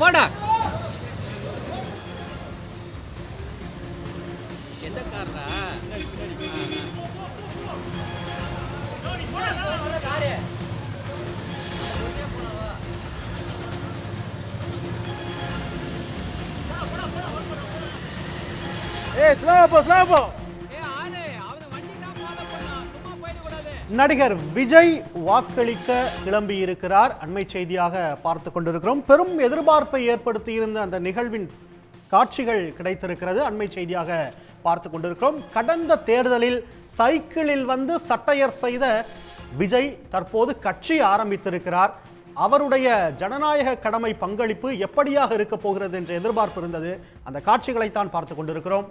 போடா. எந்த காரா ஏய் ஸ்லோ போ ஸ்லோ போ. நடிகர் விஜய் வாக்களிக்க கிளம்பி இருக்கிறார் அண்மை செய்தியாக பார்த்து கொண்டிருக்கிறோம். பெரும் எதிர்பார்ப்பை ஏற்படுத்தியிருந்த அந்த நிகழ்வின் காட்சிகள் கிடைத்திருக்கிறது. அண்மை செய்தியாக பார்த்து கொண்டிருக்கிறோம். கடந்த தேர்தலில் சைக்கிளில் வந்து சட்டையர் செய்த விஜய் தற்போது கட்சி ஆரம்பித்திருக்கிறார். அவருடைய ஜனநாயக கடமை பங்களிப்பு எப்படியாக இருக்க போகிறது என்ற எதிர்பார்ப்பு இருந்தது. அந்த காட்சிகளைத்தான் பார்த்து கொண்டிருக்கிறோம்.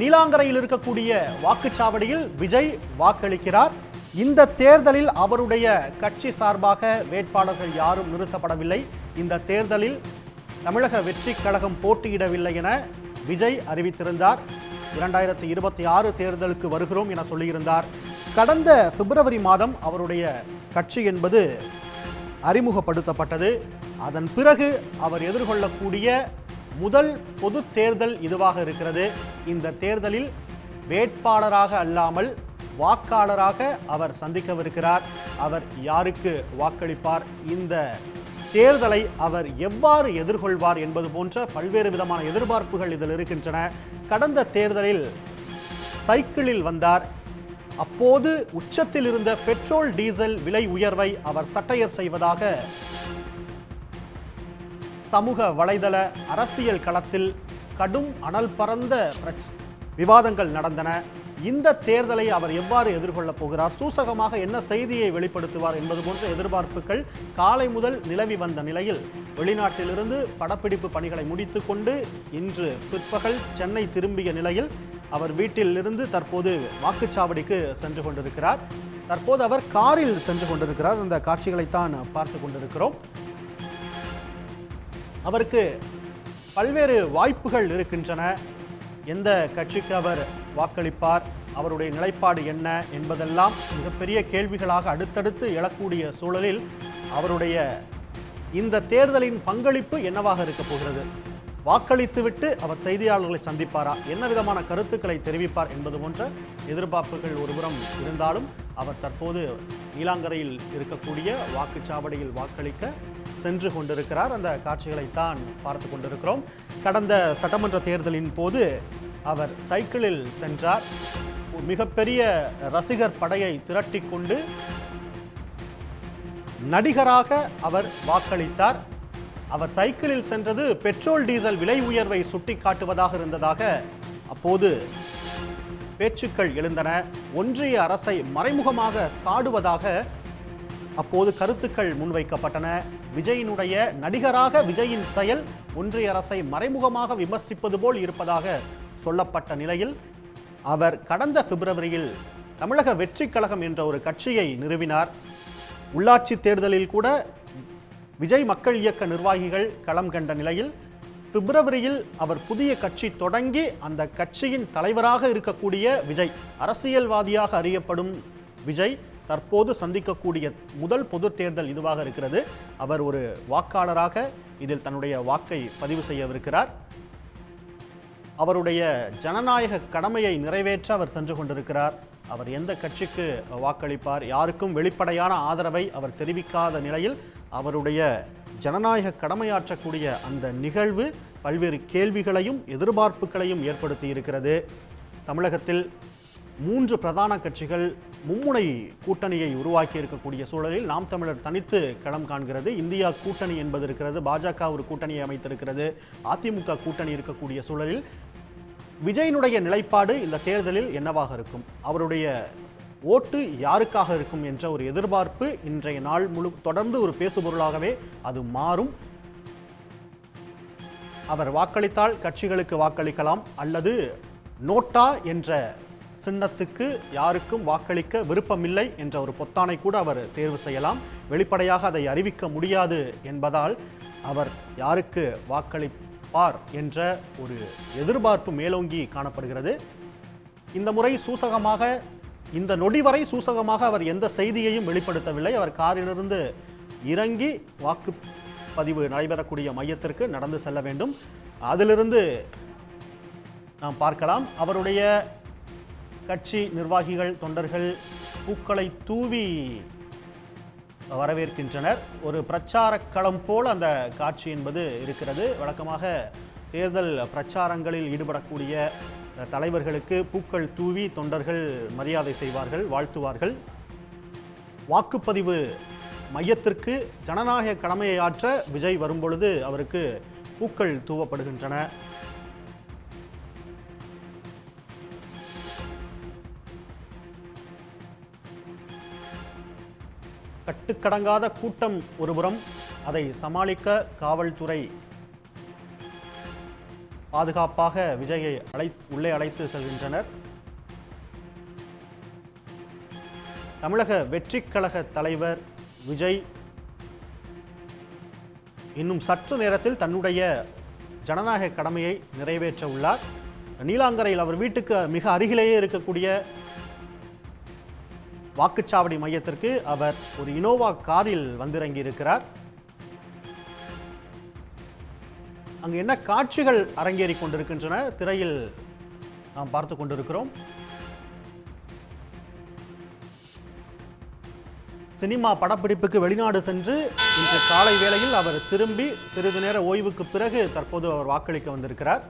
நீலாங்கரையில் இருக்கக்கூடிய வாக்குச்சாவடியில் விஜய் வாக்களிக்கிறார். இந்த தேர்தலில் அவருடைய கட்சி சார்பாக வேட்பாளர்கள் யாரும் நிறுத்தப்படவில்லை. இந்த தேர்தலில் தமிழக வெற்றி கழகம் போட்டியிடவில்லை என விஜய் அறிவித்திருந்தார். இரண்டாயிரத்தி இருபத்தி ஆறு தேர்தலுக்கு வருகிறோம் என சொல்லியிருந்தார். கடந்த பிப்ரவரி மாதம் அவருடைய கட்சி என்பது அறிமுகப்படுத்தப்பட்டது. அதன் பிறகு அவர் எதிர்கொள்ளக்கூடிய முதல் பொது தேர்தல் இதுவாக இருக்கிறது. இந்த தேர்தலில் வேட்பாளராக அல்லாமல் வாக்காளராக அவர் சந்திக்கவிருக்கிறார். அவர் யாருக்கு வாக்களிப்பார்? இந்த தேர்தலை அவர் எவ்வாறு எதிர்கொள்வார் என்பது போன்ற பல்வேறு விதமான எதிர்பார்ப்புகள் இதில் இருக்கின்றன. கடந்த தேர்தலில் சைக்கிளில் வந்தார். அப்போது உச்சத்தில் இருந்த பெட்ரோல் டீசல் விலை உயர்வை அவர் சட்டையர் செய்வதாக சமூக வலைதள அரசியல் களத்தில் கடும் அனல் பறந்த விவாதங்கள் நடந்தன. இந்த தேர்தலை அவர் எவ்வாறு எதிர்கொள்ளப் போகிறார்? சூசகமாக என்ன செய்தியை வெளிப்படுத்துவார் என்பது போன்ற எதிர்பார்ப்புகள் காலை முதல் நிலவி வந்த நிலையில் வெளிநாட்டிலிருந்து படப்பிடிப்பு பணிகளை முடித்துக்கொண்டு இன்று பிற்பகல் சென்னை திரும்பிய நிலையில் அவர் வீட்டிலிருந்து தற்போது வாக்குச்சாவடிக்கு சென்று கொண்டிருக்கிறார். தற்போது அவர் காரில் சென்று கொண்டிருக்கிறார். அந்த காட்சிகளைத்தான் பார்த்து கொண்டிருக்கிறோம். அவருக்கு பல்வேறு வாய்ப்புகள் இருக்கின்றன. எந்த கட்சிக்கு அவர் வாக்களிப்பார்? அவருடைய நிலைப்பாடு என்ன என்பதெல்லாம் மிகப்பெரிய கேள்விகளாக அடுத்தடுத்து எழக்கூடிய சூழலில் அவருடைய இந்த தேர்தலின் பங்களிப்பு என்னவாக இருக்கப் போகிறது? வாக்களித்துவிட்டு அவர் செய்தியாளர்களை சந்திப்பாரா? என்ன விதமான கருத்துக்களை தெரிவிப்பார் என்பது போன்ற எதிர்பார்ப்புகள் ஒருபுறம் இருந்தாலும் அவர் தற்போது நீலாங்கரையில் இருக்கக்கூடிய வாக்குச்சாவடியில் வாக்களிக்க சென்று கொண்டிருக்கிறார். அந்த காட்சிகளைத்தான் பார்த்து கொண்டிருக்கிறோம். கடந்த சட்டமன்ற தேர்தலின் போது அவர் சைக்கிளில் சென்றார். மிகப்பெரிய ரசிகர் படையை திரட்டி கொண்டு நடிகராக அவர் வாக்களித்தார். அவர் சைக்கிளில் சென்றது பெட்ரோல் டீசல் விலை உயர்வை சுட்டிக்காட்டுவதாக இருந்ததாக அப்போது பேச்சுக்கள் எழுந்தன. ஒன்றிய அரசை மறைமுகமாக சாடுவதாக அப்போது கருத்துக்கள் முன்வைக்கப்பட்டன. விஜயினுடைய நடிகராக விஜயின் செயல் ஒன்றிய அரசை மறைமுகமாக விமர்சிப்பது போல் இருப்பதாக சொல்லப்பட்ட நிலையில் அவர் கடந்த பிப்ரவரியில் தமிழக வெற்றி கழகம் என்ற ஒரு கட்சியை நிறுவினார். உள்ளாட்சி தேர்தலில் கூட விஜய் மக்கள் இயக்க நிர்வாகிகள் களம் கண்ட நிலையில் பிப்ரவரியில் அவர் புதிய கட்சி தொடங்கி அந்த கட்சியின் தலைவராக இருக்கக்கூடிய விஜய் அரசியல்வாதியாக அறியப்படும் விஜய் தற்போது சந்திக்கக்கூடிய முதல் பொது தேர்தல் இதுவாக இருக்கிறது. அவர் ஒரு வாக்காளராக இதில் தன்னுடைய வாக்கை பதிவு செய்யவிருக்கிறார். அவருடைய ஜனநாயக கடமையை நிறைவேற்ற அவர் சென்று கொண்டிருக்கிறார். அவர் எந்த கட்சிக்கு வாக்களிப்பார் யாருக்கும் வெளிப்படையான ஆதரவை அவர் தெரிவிக்காத நிலையில் அவருடைய ஜனநாயக கடமையாற்றக்கூடிய அந்த நிகழ்வு பல்வேறு கேள்விகளையும் எதிர்பார்ப்புகளையும் ஏற்படுத்தி இருக்கிறது. தமிழகத்தில் மூன்று பிரதான கட்சிகள் மும்முனை கூட்டணியை உருவாக்கி இருக்கக்கூடிய சூழலில் நாம் தமிழர் தனித்து களம் காண்கிறது. இந்தியா கூட்டணி என்பது இருக்கிறது பாஜக ஒரு கூட்டணியை அமைத்திருக்கிறது அதிமுக கூட்டணி இருக்கக்கூடிய சூழலில் விஜயனுடைய நிலைப்பாடு இந்த தேர்தலில் என்னவாக இருக்கும்? அவருடைய ஓட்டு யாருக்காக இருக்கும் என்ற ஒரு எதிர்பார்ப்பு இன்றைய நாள் முழு தொடர்ந்து ஒரு பேசுபொருளாகவே அது மாறும். அவர் வாக்களித்தால் கட்சிகளுக்கு வாக்களிக்கலாம் அல்லது நோட்டா என்ற சின்னத்துக்கு யாருக்கும் வாக்களிக்க விருப்பமில்லை என்ற ஒரு பொத்தானை கூட அவர் தேர்வு செய்யலாம். வெளிப்படையாக அதை அறிவிக்க முடியாது என்பதால் அவர் யாருக்கு வாக்களிப்பார் என்ற ஒரு எதிர்பார்ப்பு மேலோங்கி காணப்படுகிறது. இந்த முறை சூசகமாக இந்த நொடி வரை சூசகமாக அவர் எந்த செய்தியையும் வெளிப்படுத்தவில்லை. அவர் காரிலிருந்து இறங்கி வாக்குப்பதிவு நடைபெறக்கூடிய மையத்திற்கு நடந்து செல்ல வேண்டும். அதிலிருந்து நாம் பார்க்கலாம். அவருடைய கட்சி நிர்வாகிகள் தொண்டர்கள் பூக்களை தூவி வரவேற்கின்றனர். ஒரு பிரச்சார களம் போல் அந்த காட்சி என்பது இருக்கிறது. வழக்கமாக தேர்தல் பிரச்சாரங்களில் ஈடுபடக்கூடிய தலைவர்களுக்கு பூக்கள் தூவி தொண்டர்கள் மரியாதை செய்வார்கள் வாழ்த்துவார்கள். வாக்குப்பதிவு மையத்திற்கு ஜனநாயக கடமையை ஆற்ற விஜய் வரும்பொழுது அவருக்கு பூக்கள் தூவப்படுகின்றன. கட்டுக்கடங்காத கூட்டம் ஒருபுறம் அதை சமாளிக்க காவல்துறை பாதுகாப்பாக விஜயை அழை உள்ளே அழைத்து செல்கின்றனர். தமிழக வெற்றிக் கழக தலைவர் விஜய் இன்னும் சற்று நேரத்தில் தன்னுடைய ஜனநாயக கடமையை நிறைவேற்ற உள்ளார். நீலாங்கரையில் அவர் வீட்டுக்கு மிக அருகிலேயே இருக்கக்கூடிய வாக்குச்சாவடி மையத்திற்கு அவர் ஒரு இனோவா காரில் வந்திறங்கி இருக்கிறார் அங்கு என்ன காட்சிகள் அரங்கேறி கொண்டிருக்கின்றன? திரையில் நாம் பார்த்து கொண்டிருக்கிறோம். சினிமா படப்பிடிப்புக்கு வெளிநாடு சென்று இன்று காலை வேளையில் அவர் திரும்பி சிறிது நேர ஓய்வுக்கு பிறகு தற்போது அவர் வாக்களிக்க வந்திருக்கிறார்.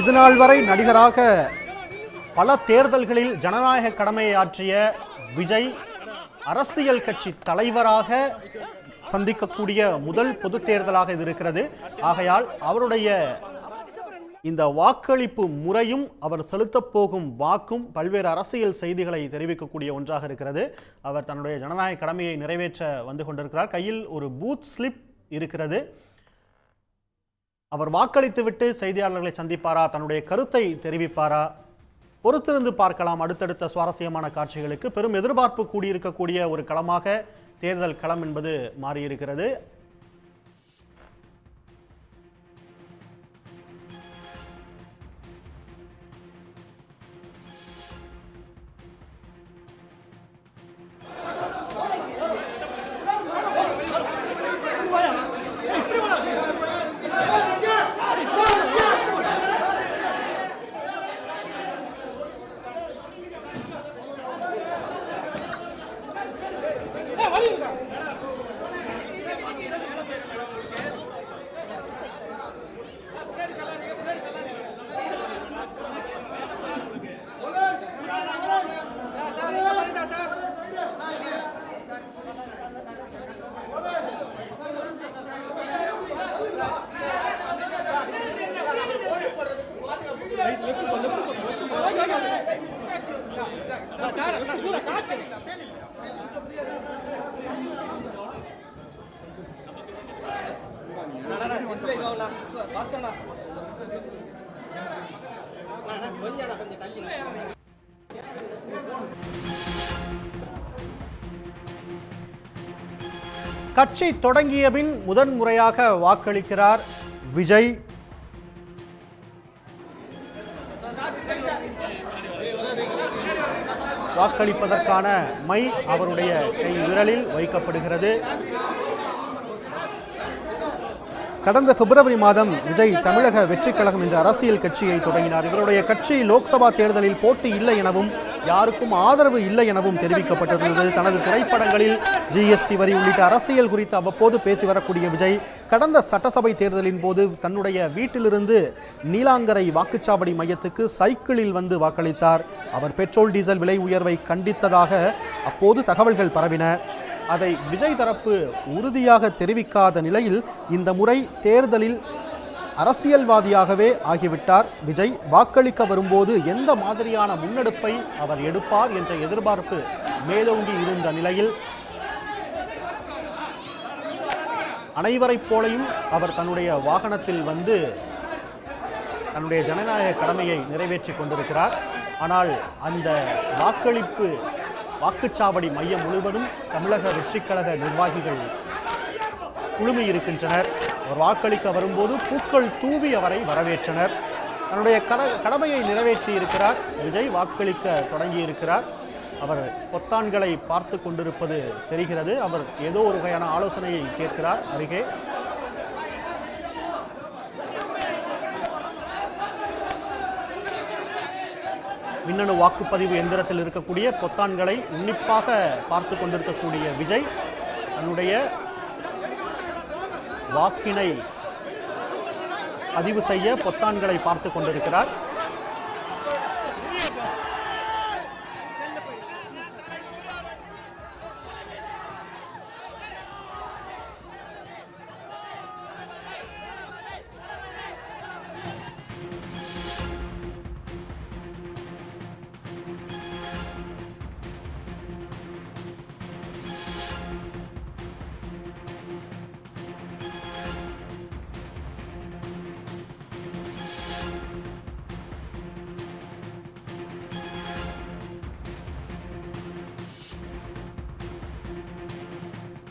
இதுநாள் வரை நடிகராக பல தேர்தல்களில் ஜனநாயக கடமையை ஆற்றிய விஜய் அரசியல் கட்சி தலைவராக சந்திக்கக்கூடிய முதல் பொது தேர்தலாக இது இருக்கிறது. ஆகையால் அவருடைய இந்த வாக்களிப்பு முறையும் அவர் செலுத்தப் போகும் வாக்கும் பல்வேறு அரசியல் செய்திகளை தெரிவிக்கக்கூடிய ஒன்றாக இருக்கிறது. அவர் தன்னுடைய ஜனநாயக கடமையை நிறைவேற்ற வந்து கொண்டிருக்கிறார். கையில் ஒரு பூத் ஸ்லிப் இருக்கிறது. அவர் வாக்களித்துவிட்டு செய்தியாளர்களை சந்திப்பாரா? தன்னுடைய கருத்தை தெரிவிப்பாரா? பொறுத்திருந்து பார்க்கலாம். அடுத்தடுத்த சுவாரஸ்யமான காட்சிகளுக்கு பெரும் எதிர்பார்ப்பு கூடியிருக்கக்கூடிய ஒரு களமாக தேர்தல் களம் என்பது மாறியிருக்கிறது. கட்சி தொடங்கிய பின் முதன்முறையாக வாக்களிக்கிறார் விஜய். வாக்களிப்பதற்கான மை அவருடைய கை விரலில் வைக்கப்படுகிறது. கடந்த பிப்ரவரி மாதம் விஜய் தமிழக வெற்றிக் கழகம் என்ற அரசியல் கட்சியை தொடங்கினார். இவருடைய கட்சி லோக்சபா தேர்தலில் போட்டி இல்லை எனவும் யாருக்கும் ஆதரவு இல்லை எனவும் தெரிவிக்கப்பட்டிருந்தது. தனது திரைப்படங்களில் ஜிஎஸ்டி வரி உள்ளிட்ட அரசியல் குறித்து அவ்வப்போது பேசி வரக்கூடிய விஜய் கடந்த சட்டசபை தேர்தலின் போது தன்னுடைய வீட்டிலிருந்து நீலாங்கரை வாக்குச்சாவடி மையத்துக்கு சைக்கிளில் வந்து வாக்களித்தார். அவர் பெட்ரோல் டீசல் விலை உயர்வை கண்டித்ததாக அப்போது தகவல்கள் பரவின. அதை விஜய் தரப்பு உறுதியாக தெரிவிக்காத நிலையில் இந்த முறை தேர்தலில் அரசியல்வாதியாகவே ஆகிவிட்டார். விஜய் வாக்களிக்க வரும்போது எந்த மாதிரியான முன்னெடுப்பை அவர் எடுப்பார் என்ற எதிர்பார்ப்பு மேலோங்கி இருந்த நிலையில் அனைவரைப் போலையும் அவர் தன்னுடைய வாகனத்தில் வந்து தன்னுடைய ஜனநாயக கடமையை நிறைவேற்றிக் கொண்டிருக்கிறார். ஆனால் அந்த வாக்களிப்பு வாக்குச்சாவடி மையம் முழுவதும் தமிழக வெற்றிக்கழக நிர்வாகிகள் குழுமி இருக்கின்றனர். அவர் வாக்களிக்க வரும்போது பூக்கள் தூவி அவரை வரவேற்றனர். தன்னுடைய கட கடமையை நிறைவேற்றி இருக்கிறார். விஜய் வாக்களிக்க தொடங்கி இருக்கிறார் அவர் பொத்தான்களை பார்த்து கொண்டிருப்பது தெரிகிறது. அவர் ஏதோ ஒரு வகையான ஆலோசனையை கேட்கிறார் அருகே. மின்னணு வாக்குப்பதிவு எந்திரத்தில் இருக்கக்கூடிய பொத்தான்களை உன்னிப்பாக பார்த்து கொண்டிருக்கக்கூடிய விஜய் தன்னுடைய வாக்கினை பதிவு செய்ய பொத்தான்களை பார்த்து கொண்டிருக்கிறார்.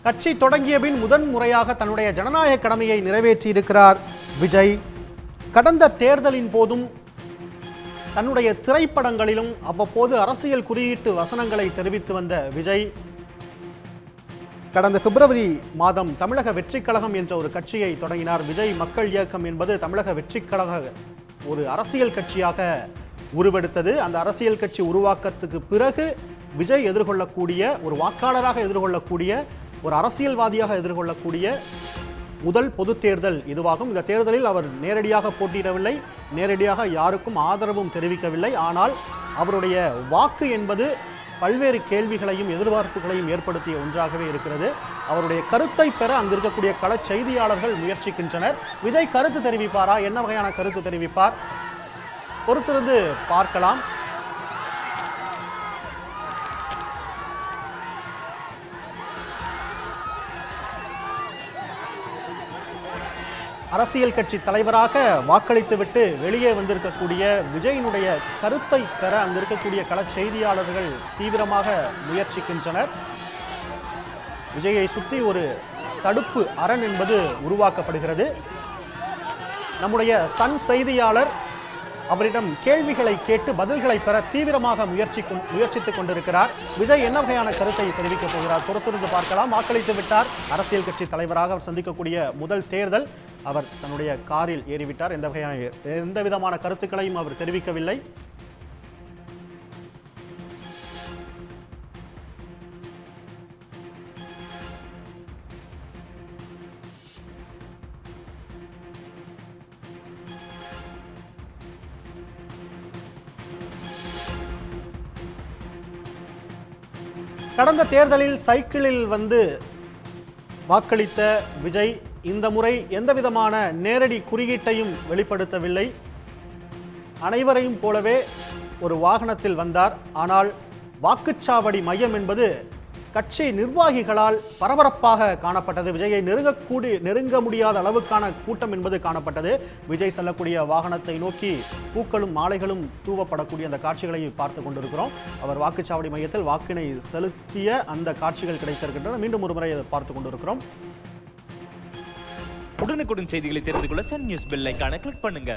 கட்சி தொடங்கிய பின் முதன் முறையாக தன்னுடைய ஜனநாயக கடமையை நிறைவேற்றியிருக்கிறார். விஜய் கடந்த தேர்தலின் போதும் தன்னுடைய திரைப்படங்களிலும் அவ்வப்போது அரசியல் குறியீட்டு வசனங்களை தெரிவித்து வந்த விஜய் கடந்த பிப்ரவரி மாதம் தமிழக வெற்றிக் கழகம் என்ற ஒரு கட்சியை தொடங்கினார். விஜய் மக்கள் இயக்கம் என்பது தமிழக வெற்றிக் கழக ஒரு அரசியல் கட்சியாக உருவெடுத்தது. அந்த அரசியல் கட்சி உருவாக்கத்துக்கு பிறகு விஜய் எதிர்கொள்ளக்கூடிய ஒரு வாக்காளராக எதிர்கொள்ளக்கூடிய ஒரு அரசியல்வாதியாக எதிர்கொள்ளக்கூடிய முதல் பொது தேர்தல் இதுவாகும். இந்த தேர்தலில் அவர் நேரடியாக போட்டியிடவில்லை. நேரடியாக யாருக்கும் ஆதரவும் தெரிவிக்கவில்லை. ஆனால் அவருடைய வாக்கு என்பது பல்வேறு கேள்விகளையும் எதிர்பார்ப்புகளையும் ஏற்படுத்திய ஒன்றாகவே இருக்கிறது. அவருடைய கருத்தை பெற அங்கு இருக்கக்கூடிய கள செய்தியாளர்கள் முயற்சிக்கின்றனர். விஜய் கருத்து தெரிவிப்பாரா? என்ன வகையான கருத்து தெரிவிப்பார்? பொறுத்திருந்து பார்க்கலாம். அரசியல் கட்சி தலைவராக வாக்களித்துவிட்டு வெளியே வந்திருக்கக்கூடிய விஜயினுடைய கருத்தை பெற அங்கு இருக்கக்கூடிய கள செய்தியாளர்கள் தீவிரமாக முயற்சிக்கின்றனர். விஜயை சுற்றி ஒரு தடுப்பு அரண் என்பது உருவாக்கப்படுகிறது. நம்முடைய சன் செய்தியாளர் அவரிடம் கேள்விகளை கேட்டு பதில்களை பெற தீவிரமாக முயற்சி முயற்சித்துக் கொண்டிருக்கிறார். விஜய் என்ன வகையான கருத்தை தெரிவிக்கப் போகிறார்? பொறுத்திருந்து பார்க்கலாம். வாக்களித்து விட்டார். அரசியல் கட்சி தலைவராக அவர் சந்திக்கக்கூடிய முதல் தேர்தல். அவர் தன்னுடைய காரில் ஏறிவிட்டார். எந்த வகையான எந்த விதமான கருத்துக்களையும் அவர் தெரிவிக்கவில்லை. கடந்த தேர்தலில் சைக்கிளில் வந்து வாக்களித்த விஜய் இந்த முறை எந்த விதமான நேரடி குறியீட்டையும் வெளிப்படுத்தவில்லை. அனைவரையும் போலவே ஒரு வாகனத்தில் வந்தார். ஆனால் வாக்குச்சாவடி மையம் என்பது கட்சி நிர்வாகிகளால் பரபரப்பாக காணப்பட்டது. விஜயை நெருங்கக்கூடி நெருங்க முடியாத அளவுக்கான கூட்டம் என்பது காணப்பட்டது. விஜய் செல்லக்கூடிய வாகனத்தை நோக்கி பூக்களும் மாலைகளும் தூவப்படக்கூடிய அந்த காட்சிகளை பார்த்து கொண்டிருக்கிறோம். அவர் வாக்குச்சாவடி மையத்தில் வாக்கினை செலுத்திய அந்த காட்சிகள் கிடைத்திருக்கின்றன. மீண்டும் ஒரு முறை அதை பார்த்து கொண்டிருக்கிறோம். உடனுக்குடன் செய்திகளை தெரிந்து கொள்ள சன் நியூஸ் பெல் கிளிக் பண்ணுங்க.